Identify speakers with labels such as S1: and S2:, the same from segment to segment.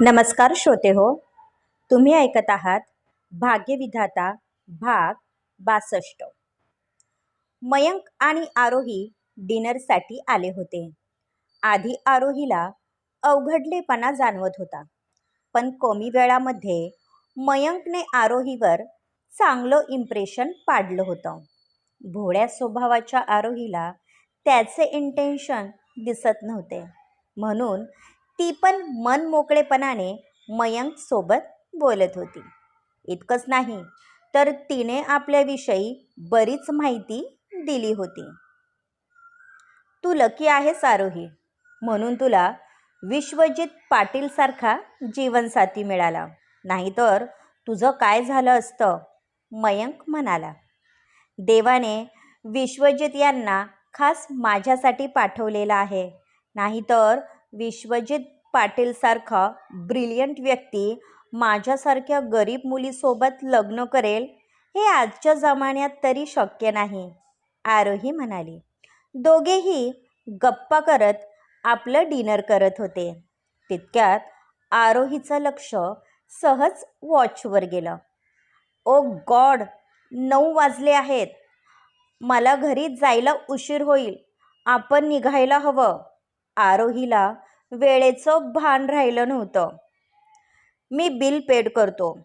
S1: नमस्कार श्रोते हो तुम्ही ऐकत आहात भाग्यविधाता भाग बासष्ट. मयंक आणि आरोही डिनरसाठी आले होते. आधी आरोहीला अवघडलेपणा जाणवत होता पण कमी वेळामध्ये मयंकने आरोहीवर चांगलं इम्प्रेशन पाडलं होतं. भोळ्या स्वभावाच्या आरोहीला त्याचे इंटेन्शन दिसत नव्हते. म्हणून ती पण मन मोकळेपणाने मयंक सोबत बोलत होती. इतकंच नाही तर तिने आपल्याविषयी बरीच माहिती दिली होती. तू लकी आहेस आरोही म्हणून तुला विश्वजित पाटीलसारखा जीवनसाथी मिळाला. नाहीतर तुझं काय झालं असतं? मयंक म्हणाला. देवाने विश्वजित यांना खास माझ्यासाठी पाठवलेला आहे. नाहीतर विश्वजित पाटीलसारखा ब्रिलियंट व्यक्ती माझ्यासारख्या गरीब मुलीसोबत लग्न करेल हे आजच्या जमान्यात तरी शक्य नाही आरोही म्हणाली. दोघेही गप्पा करत आपलं डिनर करत होते. तितक्यात आरोहीचं लक्ष सहज वॉचवर गेलं. ओ गॉड नऊ वाजले आहेत. मला घरी जायला उशीर होईल. आपण निघायला हवं. आरोहीला वेळेचं भान राहिलं नव्हतं. मी बिल पेड करतो.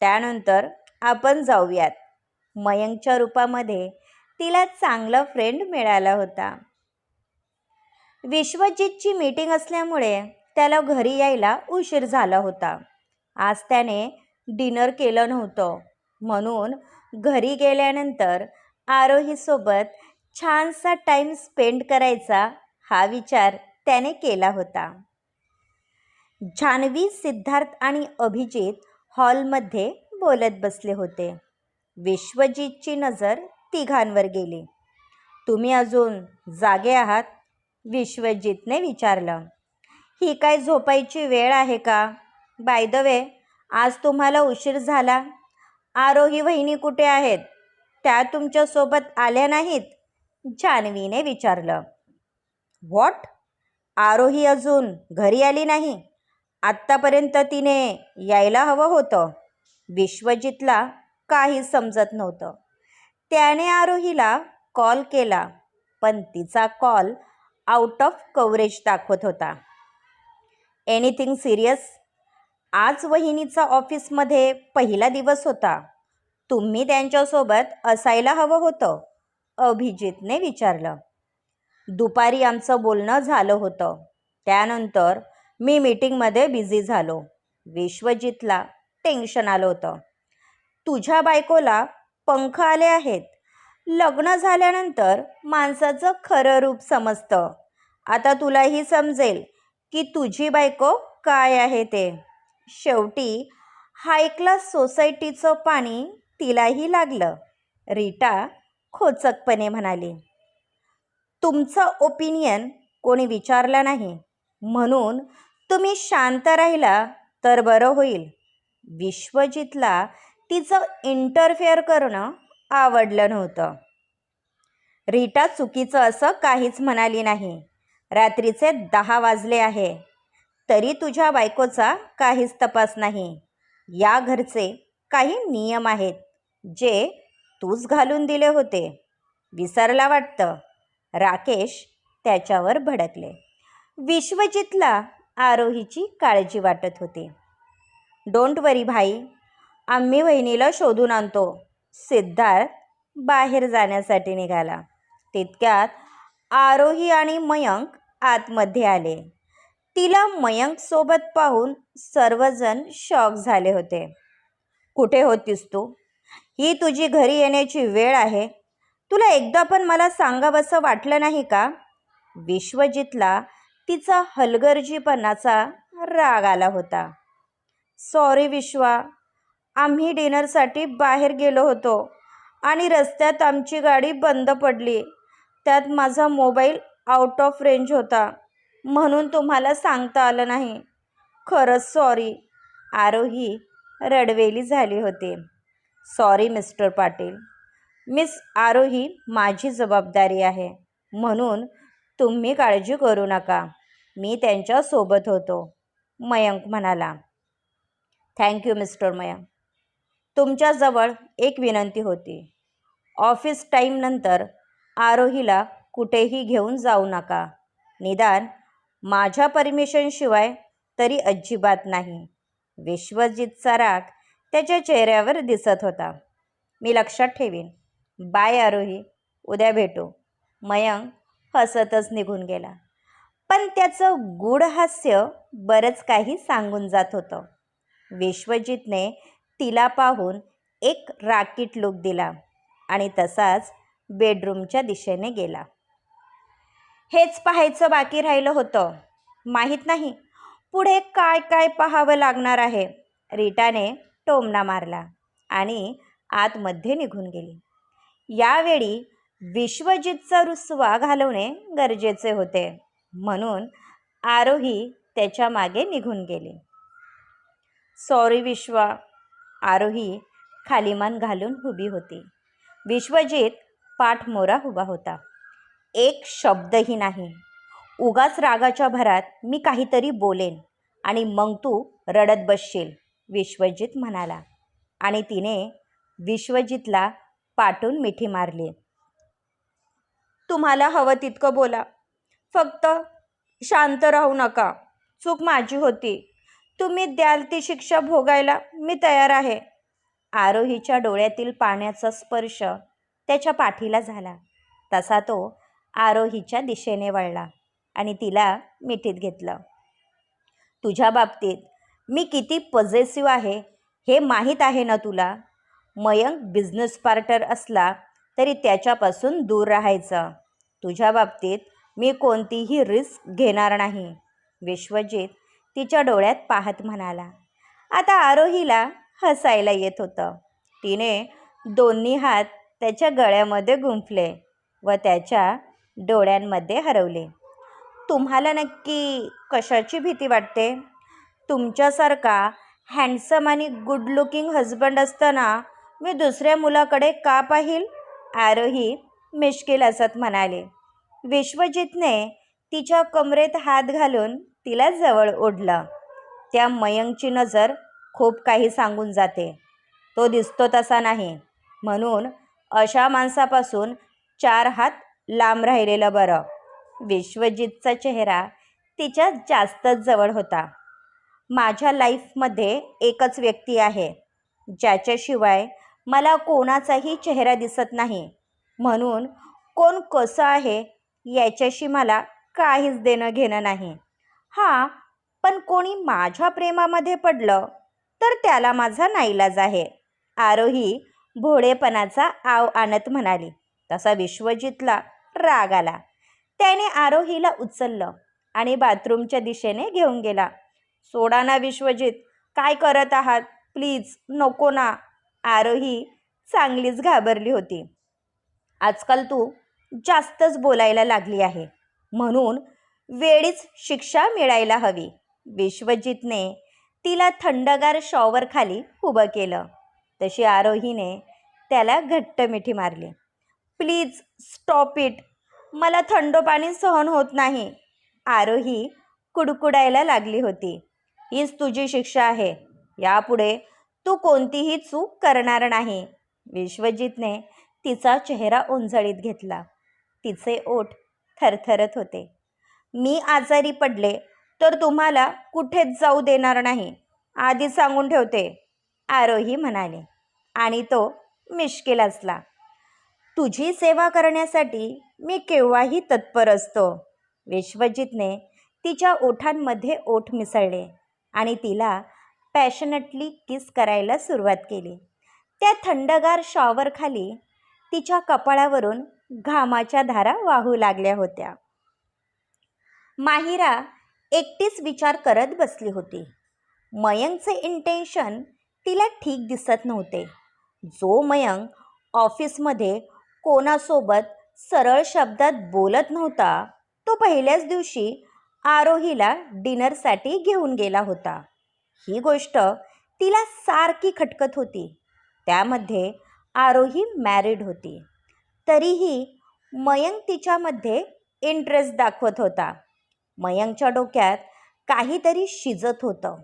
S1: त्यानंतर आपण जाऊयात. मयंकच्या रूपामध्ये तिला चांगला फ्रेंड मिळाला होता. विश्वजितची मीटिंग असल्यामुळे त्याला घरी यायला उशीर झाला होता. आज त्याने डिनर केलं नव्हतं. म्हणून घरी गेल्यानंतर आरोहीसोबत छानसा टाईम स्पेंड करायचा हा विचार त्याने केला होता. जान्हवी सिद्धार्थ आणि अभिजित हॉलमध्ये बोलत बसले होते. विश्वजितची नजर तिघांवर गेली. तुम्ही अजून जागे आहात? विश्वजितने विचारलं. ही काय झोपायची वेळ आहे का? बाय द वे आज तुम्हाला उशीर झाला. आरोही वहिनी कुठे आहेत? त्या तुमच्यासोबत आल्या नाहीत? जान्हवीने विचारलं. व्हॉट आरोही अजून घरी आली नाही. आत्तापर्यंत तिने यायला हवं होतं. विश्वजितला काही समजत नव्हतं. त्याने आरोहीला कॉल केला पण तिचा कॉल आउट ऑफ कव्हरेज दाखवत होता. एनिथिंग सिरियस आज वहिनीचा ऑफिसमध्ये पहिला दिवस होता. तुम्ही त्यांच्यासोबत असायला हवं होतं अभिजितने विचारलं. दुपारी आमचं बोलणं झालं होतं. त्यानंतर मी मीटिंगमध्ये बिझी झालो. विश्वजितला टेन्शन आलं होतं. तुझ्या बायकोला पंख आले आहेत. लग्न झाल्यानंतर माणसाचं खरं रूप समजतं. आता तुलाही समजेल की तुझी बायको काय आहे ते. शेवटी हाय क्लास सोसायटीचं पाणी तिलाही लागलं. रीटा खोचकपणे म्हणाली. तुमचं ओपिनियन कोणी विचारलं नाही. म्हणून तुम्ही शांत राहिला तर बरं होईल. विश्वजितला तिचं इंटरफेअर करणं आवडलं नव्हतं. रीटा चुकीचं असं काहीच म्हणाली नाही. रात्रीचे दहा वाजले आहे. तरी तुझ्या बायकोचा काहीच तपास नाही. या घरचे काही नियम आहेत जे तूच घालून दिले होते विसरला वाटतं. राकेश त्याच्यावर भडकले. विश्वजितला आरोहीची काळजी वाटत होती. डोंट वरी भाई. आम्ही वहिनीला शोधून आणतो. सिद्धार्थ बाहेर जाण्यासाठी निघाला. तितक्यात आरोही आणि मयंक आतमध्ये आले. तिला मयंकसोबत पाहून सर्वजण शॉक झाले होते. कुठे होतीस तू? ही तुझी घरी येण्याची वेळ आहे. तुला एकदा पण मला सांगावंसं वाटलं नाही का? विश्वजितला तिचा हलगर्जीपणाचा राग आला होता. सॉरी विश्वा आम्ही डिनरसाठी बाहेर गेलो होतो आणि रस्त्यात आमची गाडी बंद पडली. त्यात माझा मोबाईल आउट ऑफ रेंज होता म्हणून तुम्हाला सांगता आलं नाही. खरंच सॉरी आरोही रडवेली झाली होती. Sorry mister Patil. Miss Arohi माझी जबाबदारी आहे. म्हणून तुम्ही काळजी करू नका. मी त्यांच्यासोबत होतो. मयंक म्हणाला. Thank you mister Mayank. तुमच्याजवळ एक विनंती होती. ऑफिस टाईमनंतर आरोहीला कुठेही घेऊन जाऊ नका. निदान माझ्या परमिशनशिवाय तरी अजिबात नाही. विश्वजितचा राग त्याच्या चेहऱ्यावर दिसत होता. मी लक्षात ठेवीन. बाय आरोही उद्या भेटू. मयंक हसतच निघून गेला. पण त्याचं गूढ हास्य बरंच काही सांगून जात होतं. विश्वजितने तिला पाहून एक राकीट लुक दिला आणि तसाच बेडरूमच्या दिशेने गेला. हेच पाहायचं बाकी राहिलं होतं. माहीत नाही पुढे काय काय पाहावं लागणार आहे. रीटाने टोमणा मारला आणि आतमध्ये निघून गेली. यावेळी विश्वजितचा रुसवा घालवणे गरजेचे होते. म्हणून आरोही त्याच्यामागे निघून गेली. सॉरी विश्वा. आरोही खालीमान घालून उभी होती. विश्वजित पाठमोरा उभा होता. एक शब्दही नाही. उगाच रागाच्या भरात मी काहीतरी बोलेन आणि मग तू रडत बसशील विश्वजित म्हणाला. आणि तिने विश्वजितला पाठून मिठी मारली. तुम्हाला हवं तितकं बोला. फक्त शांत राहू नका. चूक माझी होती. तुम्ही द्याल ती शिक्षा भोगायला मी तयार आहे. आरोहीच्या डोळ्यातील पाण्याचा स्पर्श त्याच्या पाठीला झाला. तसा तो आरोहीच्या दिशेने वळला आणि तिला मिठीत घेतलं. तुझ्या बाबतीत मी किती पजेसिव्ह आहे हे माहीत आहे ना तुला? मयंक बिझनेस पार्टनर असला तरी त्याच्यापासून दूर राहायचं. तुझ्या बाबतीत मी कोणतीही रिस्क घेणार नाही. विश्वजित तिच्या डोळ्यात पाहत म्हणाला. आता आरोहीला हसायला येत होतं. तिने दोन्ही हात त्याच्या गळ्यामध्ये गुंफले व त्याच्या डोळ्यांमध्ये हरवले. तुम्हाला नक्की कशाची भीती वाटते? तुमच्यासारखा हँडसम आणि गुड लुकिंग हजबंड असताना मी दुसऱ्या मुलाकडे का पाहील? आरोही मिश्किल असत म्हणाले. विश्वजितने तिच्या कमरेत हात घालून तिला जवळ ओढलं. त्या मयंकची नजर खूप काही सांगून जाते. तो दिसतो तसा नाही. म्हणून अशा माणसापासून चार हात लांब राहिलेलं बरं. विश्वजितचा चेहरा तिच्या जास्तच जवळ होता. माझ्या लाईफमध्ये एकच व्यक्ती आहे. ज्याच्याशिवाय मला कोणाचाही चेहरा दिसत नाही. म्हणून कोण कसं आहे याच्याशी मला काहीच देणं घेणं नाही. हां पण कोणी माझ्या प्रेमामध्ये पडलं तर त्याला माझा नाईलाज आहे आरोही भोळेपणाचा आव आणत म्हणाली. तसा विश्वजितला राग आला. त्याने आरोहीला उचललं आणि बाथरूमच्या दिशेने घेऊन गेला. सोडा ना विश्वजित काय करत आहात? प्लीज नको ना. आरोही चांगलीच घाबरली होती. आजकाल तू जास्तच बोलायला लागली आहे. म्हणून वेळीच शिक्षा मिळायला हवी. विश्वजितने तिला थंडगार शॉवरखाली उभं केलं. तशी आरोहीने त्याला घट्ट मिठी मारली. Please stop it. मला थंड पाणी सहन होत नाही. आरोही कुडकुडायला लागली होती. हीच तुझी शिक्षा आहे. यापुढे तू कोणतीही चूक करणार नाही. विश्वजितने तिचा चेहरा उंजळीत घेतला. तिचे ओठ थरथरत होते. मी आजारी पडले तर तुम्हाला कुठेच जाऊ देणार नाही. आधी सांगून ठेवते आरोही म्हणाले. आणि तो मिश्किल असला. तुझी सेवा करण्यासाठी मी केव्हाही तत्पर असतो. विश्वजितने तिच्या ओठांमध्ये ओठ मिसळले आणि तिला पॅशनेटली किस करायला सुरुवात केली. त्या थंडगार शॉवरखाली तिच्या कपाळावरून घामाच्या धारा वाहू लागल्या होत्या. माहिरा एकटीच विचार करत बसली होती. मयंकचे इंटेन्शन तिला ठीक दिसत नव्हते. जो मयंक ऑफिसमध्ये कोणासोबत सरळ शब्दात बोलत नव्हता तो पहिल्याच दिवशी आरोहीला डिनरसाठी घेऊन गेला होता. ही गोष्ट तिला सारखी खटकत होती. त्यामध्ये आरोही मॅरिड होती. तरीही मयंक तिच्यामध्ये इंटरेस्ट दाखवत होता. मयंकच्या डोक्यात काहीतरी शिजत होतं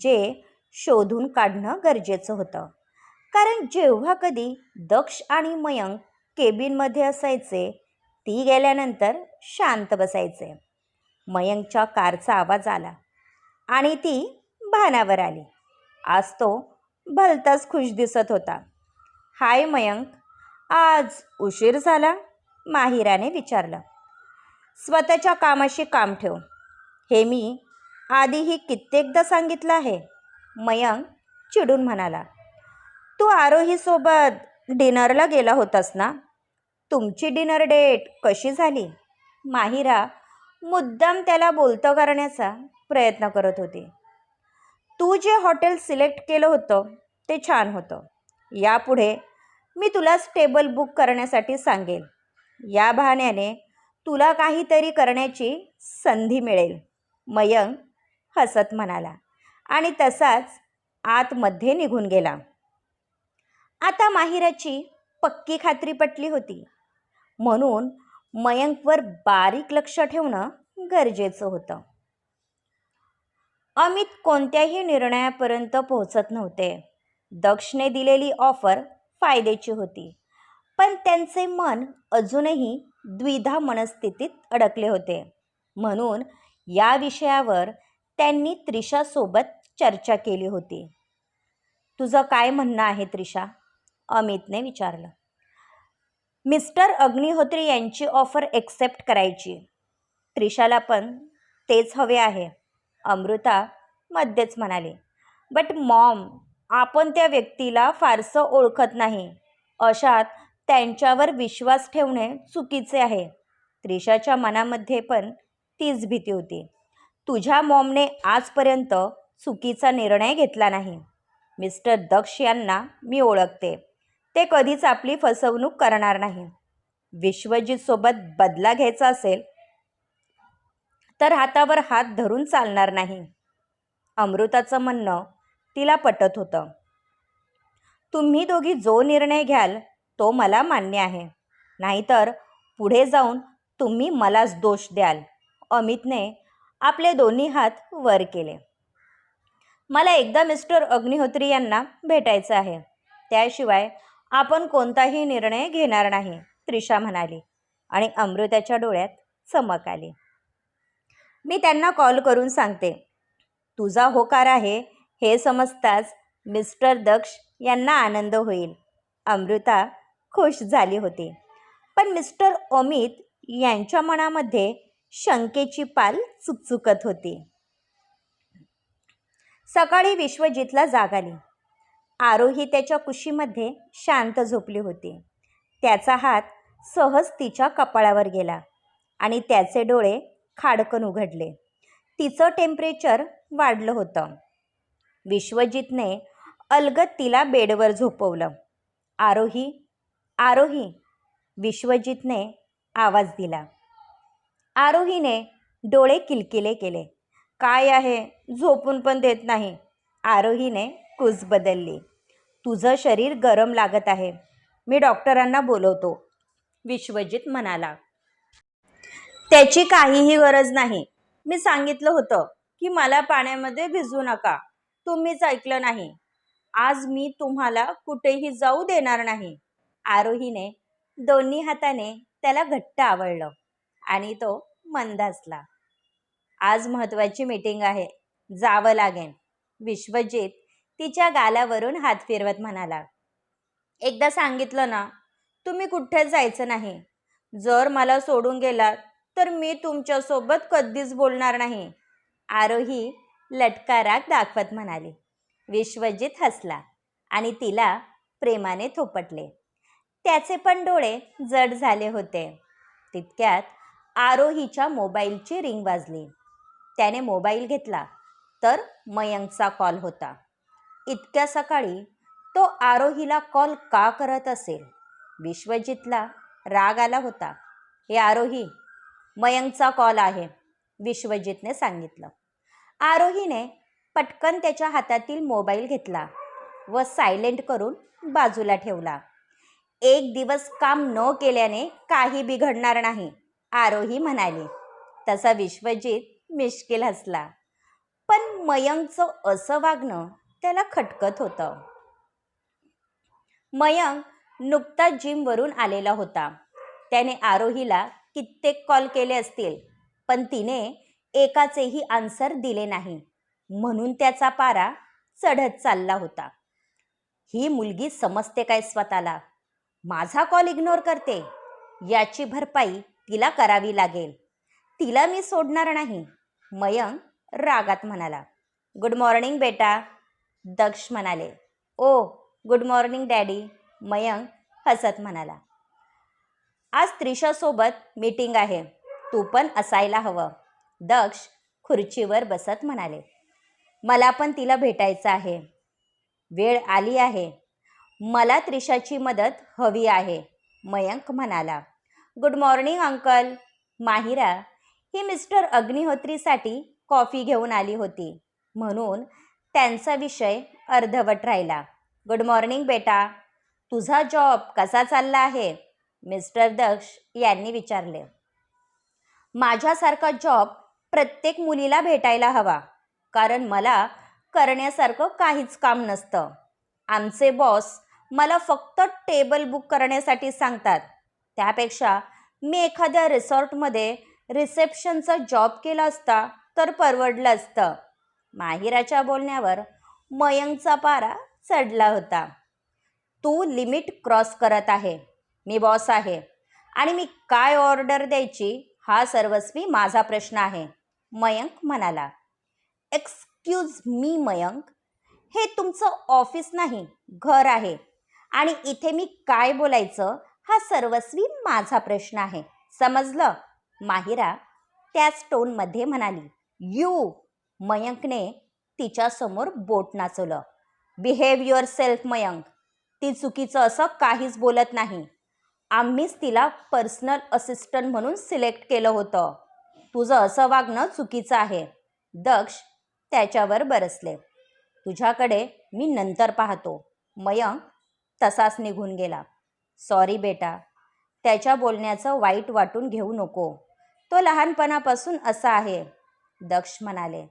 S1: जे शोधून काढणं गरजेचं होतं. कारण जेव्हा कधी दक्ष आणि मयंक केबिनमध्ये असायचे ती गेल्यानंतर शांत बसायचे. मयंकच्या कारचा आवाज आला आणि ती भानावर आली. आज तो भलताच खुश दिसत होता. हाय मयंक आज उशीर झाला? माहिराने विचारलं. स्वतःच्या कामाशी काम ठेव. हे मी आधीही कित्येकदा सांगितलं आहे. मयंक चिडून म्हणाला. तू आरोहीसोबत डिनरला गेला होतास ना? तुमची डिनर डेट कशी झाली? माहिरा मुद्दाम त्याला बोलतं करण्याचा प्रयत्न करत होती. तू जे हॉटेल सिलेक्ट केलं होतं ते छान होतं. यापुढे मी तुलाच टेबल बुक करण्यासाठी सांगेल. या बहाण्याने तुला काहीतरी करण्याची संधी मिळेल. मयंक हसत म्हणाला आणि तसाच आतमध्ये निघून गेला. आता माहिराची पक्की खात्री पटली होती. म्हणून मयंकवर बारीक लक्ष ठेवणं गरजेचं होतं. अमित कोणत्याही निर्णयापर्यंत पोहोचत नव्हते. दक्षने दिलेली ऑफर फायद्याची होती. पण त्यांचे मन अजूनही द्विधा मनस्थितीत अडकले होते. म्हणून या विषयावर त्यांनी त्रिशासोबत चर्चा केली होती. तुझं काय म्हणणं आहे त्रिशा अमितने विचारलं. मिस्टर अग्निहोत्री यांची ऑफर एक्सेप्ट करायची. त्रिशाला पण तेच हवे आहे. अमृता मध्येच म्हणाले बट मॉम आपण त्या व्यक्तीला फारसं ओळखत नाही. अशात त्यांच्यावर विश्वास ठेवणे चुकीचे आहे. त्रिशाच्या मनामध्ये पण तीच भीती होती. तुझ्या मॉमने आजपर्यंत चुकीचा निर्णय घेतला नाही. मिस्टर दक्ष यांना मी ओळखते. ते कधीच आपली फसवणूक करणार नाही. विश्वजीतसोबत बदला घ्यायचा असेल तर हातावर हात धरून चालणार नाही. अमृताचं म्हणणं तिला पटत होतं. तुम्ही दोघी जो निर्णय घ्याल तो मला मान्य आहे. नाहीतर पुढे जाऊन तुम्ही मलाच दोष द्याल. अमितने आपले दोन्ही हात वर केले. मला एकदा मिस्टर अग्निहोत्री यांना भेटायचं आहे. त्याशिवाय आपण कोणताही निर्णय घेणार नाही त्रिशा म्हणाली आणि अमृताच्या डोळ्यात चमक आली. मी त्यांना कॉल करून सांगते. तुझा होकार आहे हे समजताच मिस्टर दक्ष यांना आनंद होईल. अमृता खुश झाली होती. पण मिस्टर अमित यांच्या मनामध्ये शंकेची पाल चुकचुकत होती. सकाळी विश्वजितला जाग आली. आरोही त्याच्या कुशीमध्ये शांत झोपली होती. त्याचा हात सहज तिच्या कपाळावर गेला आणि त्याचे डोळे खाडकन उघडले. तिचं टेम्परेचर वाढलं होतं. विश्वजितने अलगत तिला बेडवर झोपवलं. आरोही आरोही विश्वजितने आवाज दिला. आरोहीने डोळे किलकिले केले. काय आहे? झोपून पण देत नाही. आरोहीने कूस बदलली. तुझं शरीर गरम लागत आहे. मी डॉक्टरांना बोलवतो. विश्वजित म्हणाला. त्याची काहीही गरज नाही. मी सांगितलं होतं की मला पाण्यामध्ये भिजू नका. तुम्हीच ऐकलं नाही. आज मी तुम्हाला कुठेही जाऊ देणार नाही. आरोहीने दोन्ही हाताने त्याला घट्ट आवडलं आणि तो मंदासला आज महत्त्वाची मीटिंग आहे. जावं लागेल विश्वजित तिच्या गालावरून हात फिरवत म्हणाला. एकदा सांगितलं ना तुम्ही कुठेच जायचं नाही. जर मला सोडून गेलात तर मी तुमच्यासोबत कधीच बोलणार नाही. आरोही लटका राग दाखवत म्हणाली. विश्वजित हसला आणि तिला प्रेमाने थोपटले. त्याचे पण डोळे जड झाले होते. तितक्यात आरोहीच्या मोबाईलची रिंग वाजली. त्याने मोबाईल घेतला. तर मयंकचा कॉल होता. इतक्या सकाळी तो आरोहीला कॉल का करत असेल? विश्वजितला राग आला होता. हे आरोही मयंकचा कॉल आहे. विश्वजितने सांगितलं. आरोहीने पटकन त्याच्या हातातील मोबाईल घेतला व सायलेंट करून बाजूला ठेवला. एक दिवस काम न केल्याने काही बिघडणार नाही आरोही म्हणाली. तसा विश्वजित मिश्किल हसला. पण मयंकचं असं वागणं त्याला खटकत होतं. मयंक नुकताच जिमवरून आलेला होता. त्याने आरोहीला कित्येक कॉल केले असतील पण तिने एकाचेही आन्सर दिले नाही. म्हणून त्याचा पारा चढत चालला होता. ही मुलगी समजते काय स्वतःला? माझा कॉल इग्नोर करते. याची भरपाई तिला करावी लागेल. तिला मी सोडणार नाही मयंक रागात म्हणाला. गुड मॉर्निंग बेटा दक्ष म्हणाले. Oh good morning daddy Mayank हसत म्हणाला. आज त्रिशासोबत मीटिंग आहे. तू पण असायला हवं. दक्ष खुर्चीवर बसत म्हणाले. मला पण तिला भेटायचं आहे. वेळ आली आहे. मला त्रिशाची मदत हवी आहे मयंक म्हणाला. गुड मॉर्निंग अंकल माहिरा ही मिस्टर अग्निहोत्रीसाठी कॉफी घेऊन आली होती. म्हणून त्यांचा विषय अर्धवट राहिला. गुड मॉर्निंग बेटा. तुझा जॉब कसा चालला आहे? मिस्टर दक्ष यांनी विचारले. माझ्यासारखा जॉब प्रत्येक मुलीला भेटायला हवा कारण मला करण्यासारखं काहीच काम नसतं. आमचे बॉस मला फक्त टेबल बुक करण्यासाठी सांगतात. त्यापेक्षा मी एखाद्या रिसॉर्टमध्ये रिसेप्शनचा जॉब केला असता तर परवडलं असतं. माहिराच्या बोलण्यावर मयंकचा पारा चढला होता. तू लिमिट क्रॉस करत आहे. मी बॉस आहे. आणि मी काय ऑर्डर द्यायची हा सर्वस्वी माझा प्रश्न आहे. मयंक म्हणाला एक्सक्यूज मी मयंक. हे तुमचं ऑफिस नाही घर आहे. आणि इथे मी काय बोलायचं हा सर्वस्वी माझा प्रश्न आहे. समजलं? माहिरा त्याच टोनमध्ये म्हणाली यू मयंकने तिच्यासमोर बोट नाचवलं बिहेव युअर सेल्फ मयंक. ती चुकीचं असं काहीच बोलत नाही. आम्हीच तिला पर्सनल असिस्टंट म्हणून सिलेक्ट केलं होतं. तुझं असं वागणं चुकीचं आहे. दक्ष त्याच्यावर बरसले. तुझ्याकडे मी नंतर पाहतो. मयंक तसाच निघून गेला. सॉरी बेटा. त्याच्या बोलण्याचं वाईट वाटून घेऊ नको. तो लहानपणापासून असा आहे. दक्ष म्हणाले.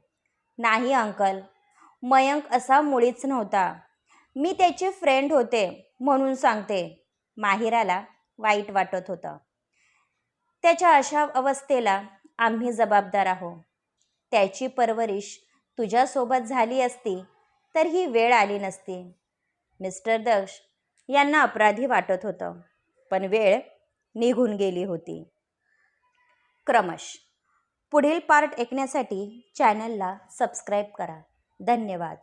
S1: नाही अंकल. मयंक असा मुळीच नव्हता. मी त्याची फ्रेंड होते म्हणून सांगते. माहिराला वाईट वाटत होतं. त्याच्या अशा अवस्थेला आम्ही जबाबदार आहोत त्याची परवरिश तुझ्यासोबत झाली असती तर ही वेळ आली नसती. मिस्टर दक्ष यांना अपराधी वाटत होतं पण वेळ निघून गेली होती. क्रमश. पुढील पार्ट ऐकण्यासाठी चॅनलला सबस्क्राईब करा. धन्यवाद.